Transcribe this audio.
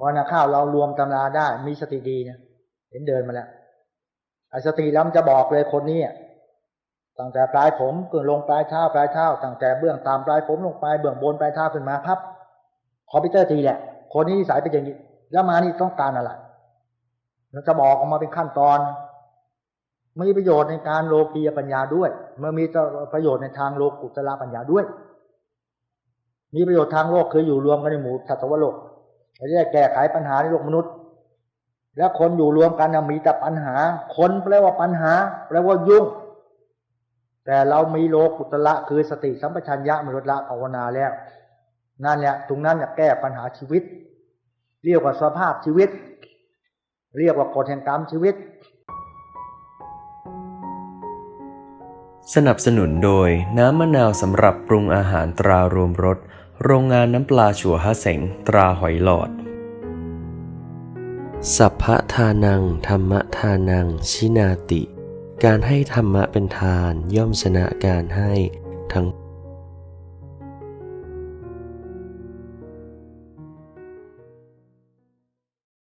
พอนะข้าวเรารวมตำราได้ มีสติดีนะเห็นเดินมาแล้วไอ้สติแล้วมันจะบอกเลยคนนี้ตั้งแต่ปลายผมขึ้นลงปลายเท้าปลายเท้าตั้งแต่เบื้องตามปลายผมลงไปเบื้องบนปลายเท้าขึ้นมาพับคอมพิวเตอร์ตีแหละ คนนี้สัยเป็นอย่างนี้แล้วมานี่ต้องการอะไรมันจะบอกออกมาเป็นขั้นตอนมีประโยชน์ในการโลกียปัญญาด้วย เมื่อมีประโยชน์ในทางโลกุตละปัญญาด้วย มีประโยชน์ทางโลกคืออยู่รวมกันในหมู่สัตวโลก จะได้แก้ไขปัญหาในโลกมนุษย์ แล้วคนอยู่รวมกันมีแต่ปัญหา คนแปลว่าปัญหา แปลว่ายุ่ง แต่เรามีโลกุตละคือสติสัมปชัญญะมนุษย์ละภาวนาแล้ว นั่นแหละตรงนั้นเนี่ยแก้ปัญหาชีวิต เรียกว่าสภาพชีวิต เรียกว่ากฎแห่งกรรมชีวิต สนับสนุนโดยน้ำมะนาวสำหรับปรุงอาหารตรารวมรส โรงงานน้ำปลาฉัวฮะเสงตราหอยหลอด สัพพะทานัง ธรรมทานัง ชินาติ การให้ธรรมะเป็นทานย่อมชนะการให้ทั้ง